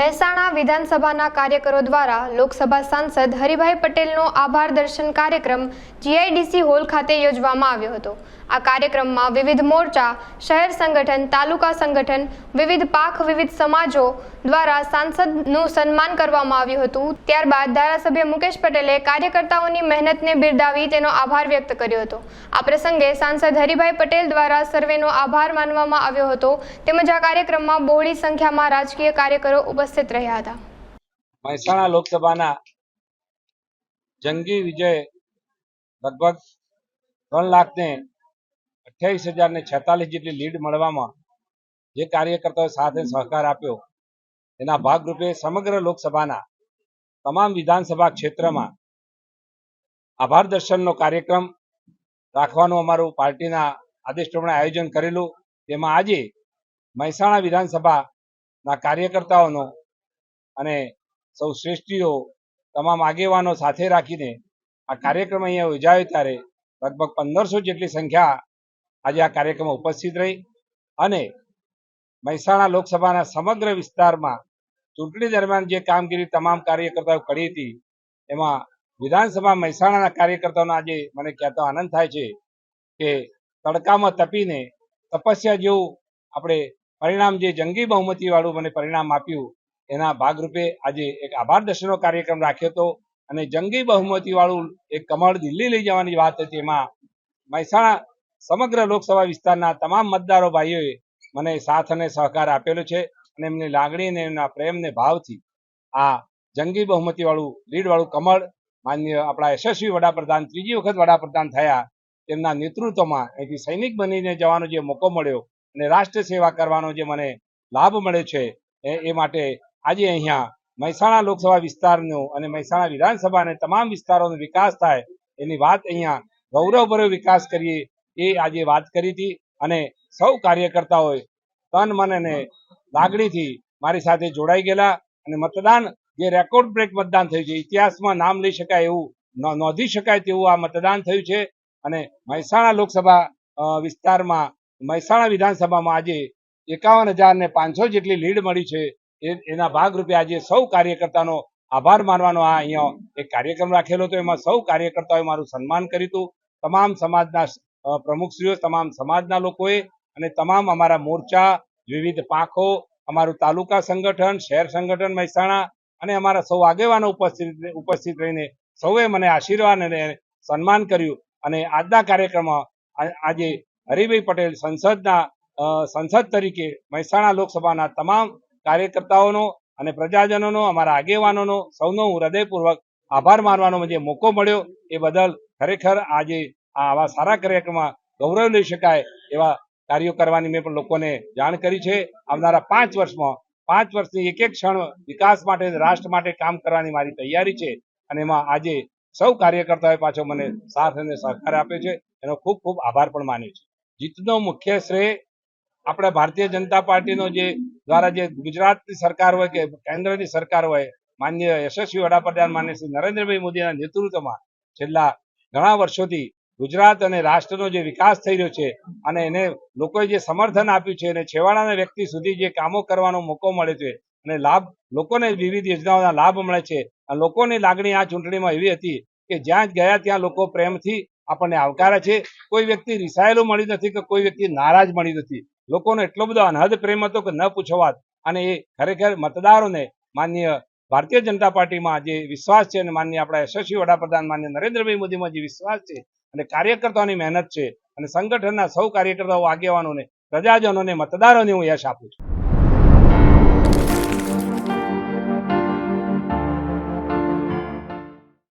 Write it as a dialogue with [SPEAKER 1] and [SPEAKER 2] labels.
[SPEAKER 1] મહેસાણા વિધાનસભાના કાર્યકરો દ્વારા લોકસભા સાંસદ હરિભાઈ પટેલનો આભાર દર્શન કાર્યક્રમ જીઆઈડીસી હોલ ખાતે યોજવામાં આવ્યો હતો. આ કાર્યક્રમમાં વિવિધ મોરચા, શહેર સંગઠન, તાલુકા સંગઠન, વિવિધ પાક, વિવિધ સમાજો દ્વારા સાંસદનું સન્માન કરવામાં આવ્યું હતું. ત્યારબાદ ધારાસભ્ય મુકેશ પટેલે કાર્યકર્તાઓની મહેનતને બિરદાવી તેનો આભાર વ્યક્ત કર્યો હતો. આ પ્રસંગે સાંસદ હરિભાઈ પટેલ દ્વારા સર્વેનો આભાર માનવામાં આવ્યો હતો. તેમજ આ કાર્યક્રમમાં બહોળી સંખ્યામાં રાજકીય કાર્યકરો ઉપસ્થિત રહ્યા હતા.
[SPEAKER 2] મહેસાણા લોકસભાના જંગી વિજય લગભગ ત્રણ લાખ ને અઠ્યાવીસ હજાર ને છેતાલીસ જેટલી લીડ મળવામાં જે કાર્યકર્તાઓએ સાથે સહકાર આપ્યો. એના ભાગરૂપે સમગ્ર લોકસભાના તમામ વિધાનસભા ક્ષેત્રમાં આભાર દર્શનનો કાર્યક્રમ રાખવાનું અમારું પાર્ટીના આદેશ પ્રમાણે આયોજન કરેલું. તેમાં આજે મહેસાણા વિધાનસભાના કાર્યકર્તાઓનો અને સૌ શ્રેષ્ઠીઓ તમામ આગેવાનો સાથે રાખીને આ કાર્યક્રમ અહીંયા યોજાયો ત્યારે લગભગ પંદરસો જેટલી સંખ્યા આજે આ કાર્યક્રમમાં ઉપસ્થિત રહી અને મહેસાણા લોકસભાના સમગ્ર વિસ્તારમાં ચૂંટણી દરમિયાન જે કામગીરી તમામ કાર્યકર્તાઓ કરી હતી, એમાં વિધાનસભા મહેસાણાના કાર્યકર્તાઓનો આજે મને કહેતો આનંદ થાય છે કે તડકામાં તપીને તપસ્યા જેવું આપણે પરિણામ જે જંગી બહુમતી વાળું મને પરિણામ આપ્યું એના ભાગરૂપે આજે એક આભાર દર્શનનો કાર્યક્રમ રાખ્યો હતો અને જંગી બહુમતી વાળું એક કમળ દિલ્હી લઈ જવાની વાત હતી. એમાં મહેસાણા સમગ્ર લોકસભા વિસ્તારના તમામ મતદારો ભાઈઓએ મને સાથ અને સહકાર આપેલો છે અને એમની લાગણી અને એમના પ્રેમ ને ભાવથી આ જંગી બહુમતી વાળું લીડ વાળું કમળ માન્ય આપણા યશસ્વી વડાપ્રધાન, ત્રીજી વખત વડાપ્રધાન થયા, તેમના નેતૃત્વમાં અહીંથી સૈનિક બનીને જવાનો જે મોકો મળ્યો અને રાષ્ટ્ર સેવા કરવાનો જે મને લાભ મળે છે, એ માટે આજે અહીંયા મહેસાણા લોકસભા વિસ્તારનો અને મહેસાણા વિધાનસભા અને તમામ વિસ્તારોનો વિકાસ થાય એની વાત અહીંયા ગૌરવભર્યો વિકાસ કરીએ એ આજે વાત કરી હતી. અને સૌ કાર્યકર્તાઓએ તન, મન અને લાગણીથી મારી સાથે જોડાઈ ગયેલા અને મતદાન જે રેકોર્ડ બ્રેક મતદાન થયું છે, ઇતિહાસમાં નામ લઈ શકાય એવું નોંધી શકાય તેવું આ મતદાન થયું છે. અને મહેસાણા લોકસભા વિસ્તારમાં, મહેસાણા વિધાનસભામાં આજે એકાવન હજાર ને પાંચસો જેટલી લીડ મળી છે. એના ભાગરૂપે આજે સૌ કાર્યકર્તાનો આભાર માનવાનો આ અહીંયા એક કાર્યક્રમ રાખેલો હતો. એમાં સૌ કાર્યકર્તાઓએ મારું સન્માન કર્યું હતું. તમામ સમાજના પ્રમુખશ્રીઓ, તમામ સમાજના લોકોએ અને તમામ અમારા મોરચા, વિવિધ પાંખો, અમારું તાલુકા સંગઠન, શહેર સંગઠન મહેસાણા અને અમારા સૌ આગેવાનો ઉપસ્થિત ઉપસ્થિત રહીને સૌએ મને આશીર્વાદ અને સન્માન કર્યું. અને આજના કાર્યક્રમમાં આજે હરિભાઈ પટેલ સંસદના સંસદ તરીકે મહેસાણા લોકસભાના તમામ કાર્યકર્તાઓનો અને પ્રજાજનોનો, અમારા આગેવાનોનો સૌનો હું હૃદયપૂર્વક આભાર માનવાનો મને મોકો મળ્યો એ બદલ ખરેખર આજે આવા સારા કાર્યક્રમમાં ગૌરવ લઈ શકાય એવા કાર્યો કરવાની મેં પણ લોકોને જાણ કરી છે. આવનારા પાંચ વર્ષમાં, પાંચ વર્ષની એક એક ક્ષણ વિકાસ માટે, રાષ્ટ્ર માટે કામ કરવાની મારી તૈયારી છે અને એમાં આજે સૌ કાર્યકર્તાઓએ પાછો મને સાથ અને સહકાર આપ્યો છે. એનો ખૂબ ખૂબ આભાર પણ માન્યો છે. જીતનો મુખ્ય શ્રેય આપણે ભારતીય જનતા પાર્ટીનો જે દ્વારા જે ગુજરાતની સરકાર હોય કે કેન્દ્રની સરકાર હોય માન્ય યશસ્વી વડાપ્રધાન માન્ય શ્રી નરેન્દ્રભાઈ મોદીના નેતૃત્વમાં છેલ્લા ઘણા વર્ષોથી ગુજરાત અને રાષ્ટ્રનો જે વિકાસ થઈ રહ્યો છે અને એને લોકોએ જે સમર્થન આપ્યું છે અને છેવાડાના વ્યક્તિ સુધી જે કામો કરવાનો મોકો મળે છે અને લાભ, લોકોને વિવિધ યોજનાઓના લાભ મળે છે અને લોકોની લાગણી આ ચૂંટણીમાં એવી હતી કે જ્યાં ગયા ત્યાં લોકો પ્રેમથી આપણને આવકારે છે. કોઈ વ્યક્તિ રિસાયેલો મળી નથી કે કોઈ વ્યક્તિ નારાજ મળી નથી. લોકોનો એટલો બધો અનહદ પ્રેમ હતો કે ન પૂછો વાત અને એ ખરેખર મતદારોને માન્ય ભારતીય જનતા પાર્ટીમાં જે વિશ્વાસ છે અને માન્ય આપણા યશસ્વી વડાપ્રધાન માન્ય નરેન્દ્રભાઈ મોદીમાં જે વિશ્વાસ છે અને કાર્યકર્તાઓની મહેનત છે અને સંગઠનના સૌ કાર્યકર્તાઓ આગેવાનોને, પ્રજાજનોને, મતદારોને હું યશ આપું છું.